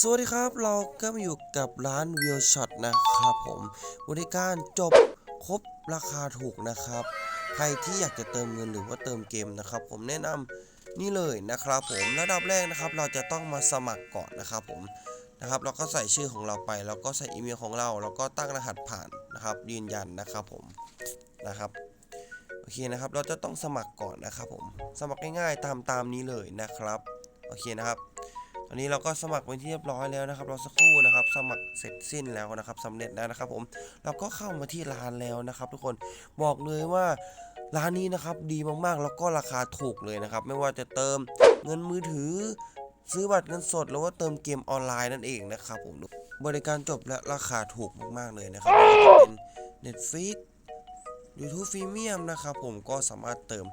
สวัสดีครับเราก็มาอยู่กับร้านวิวช็อตนะครับผมบริการจบครบราคาถูกนะครับ ใครที่อยากจะเติมเงินหรือว่าเติมเกมนะครับ ผมแนะนำนี่เลยนะครับ ผมระดับแรกนะครับ เราจะต้องมาสมัครก่อนนะครับ ผมนะครับเราก็ใส่ชื่อของเราไป แล้วก็ใส่อีเมลของเราแล้วก็ตั้งรหัสผ่านนะครับ ยืนยันนะครับผมนะครับโอเคนะครับ เราจะต้องสมัครก่อนนะครับ ผมสมัครง่ายๆตามตามนี้เลยนะครับโอเคนะครับ ตอนนี้เราก็สมัครเป็นที่เรียบร้อยแล้วนะครับ เราสักครู่นะครับ สมัครเสร็จสิ้นแล้วนะครับสำเร็จแล้วนะครับ ผมเราก็เข้ามาที่ร้านแล้วนะครับ ทุกคนบอกเลยว่าร้านนี้นะครับดีมากๆ แล้วก็ราคาถูกเลยนะครับ ไม่ว่าจะเติมเงินมือถือ ซื้อบัตรเงินสดหรือว่าเติมเกมออนไลน์นั่นเองนะครับผมบริการจบและราคาถูกมากๆเลยนะครับเป็น Netflix YouTube Premium นะครับผมก็สามารถเติม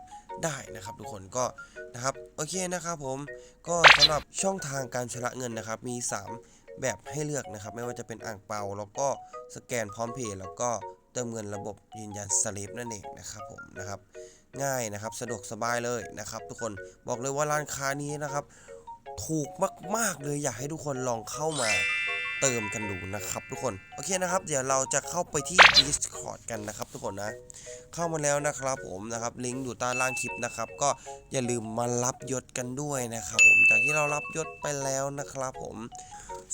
ได้นะครับทุกคนก็นะครับโอเคนะครับผมก็สำหรับช่องทางการชำระเงินนะครับมี 3 แบบให้เลือกนะครับ ไม่ว่าจะเป็นอ่างเปาแล้วก็สแกนพร้อมเพย์แล้วก็เติมเงินระบบยืนยันสลิปนั่นเองนะครับผมนะครับง่ายนะครับสะดวกสบายเลยนะครับ ทุกคนบอกเลยว่าร้านค้านี้นะครับ ถูกมากๆเลยอยากให้ทุกคนลองเข้ามา เติมกันดูนะครับทุกคน โอเคนะครับ เดี๋ยวเราจะเข้าไปที่ Discord กันนะครับ ทุกคนนะ เข้ามาแล้วนะครับผมนะครับ ลิงก์อยู่ใต้ล่างคลิปนะครับ ก็อย่าลืมมารับยศกันด้วยนะครับผม จากที่เรารับยศไปแล้วนะครับผม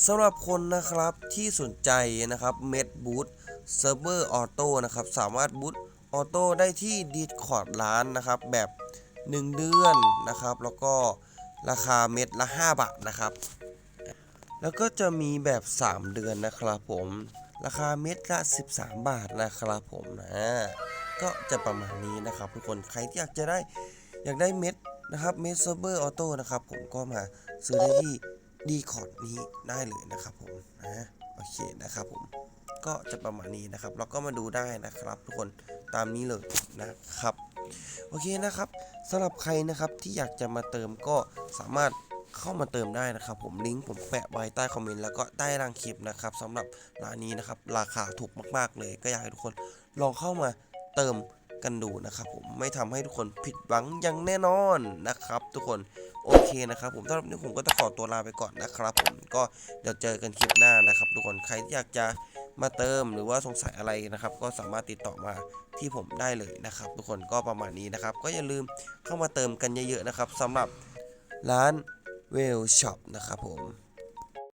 สำหรับคนนะครับที่สนใจนะครับเม็ดบูทเซิร์ฟเวอร์ออโต้นะครับ สามารถบูทออโต้ได้ที่ Discord ร้านนะครับ แบบ 1 เดือนนะครับ แล้วก็ราคาเม็ดละ 5 บาทนะครับ แล้วก็จะมีแบบ 3 เดือนนะครับผม ราคาเม็ดละ 13 บาทนะครับผมนะก็จะประมาณนี้นะครับทุกคนใครที่อยากจะได้อยากได้เม็ดนะครับเม็ดเซิร์เวอร์ออโต้นะครับผมก็มาซื้อได้ที่ดีคอร์ดนี้ได้เลยนะครับผมนะโอเคนะครับผมก็จะประมาณนี้นะครับเราก็มาดูได้นะครับ ทุกคนตามนี้เลยนะครับ โอเคนะครับสำหรับใครนะครับที่อยากจะมาเติมก็สามารถ เข้ามาเติมได้นะครับ ผมลิงก์ผมแปะไว้ใต้คอมเมนต์แล้วก็ใต้ล่างคลิปนะครับสำหรับร้านนี้นะครับราคาถูกมากๆ เลยก็อยากให้ทุกคนลองเข้ามาเติมกันดูนะครับผมไม่ทำให้ทุกคนผิดหวังอย่างแน่นอนนะครับ ทุกคนโอเคนะครับผมสำหรับนี้ผมก็จะขอตัวลาไปก่อนนะครับ ผมก็เดี๋ยวเจอกันคลิปหน้านะครับ ทุกคนใครที่อยากจะมาเติมหรือว่าสงสัยอะไรนะครับ ก็สามารถติดต่อมาที่ผมได้เลยนะครับ ทุกคนก็ประมาณนี้นะครับ ก็อย่าลืมเข้ามาเติมกันเยอะๆนะครับสำหรับร้าน เวลช็อปนะครับผม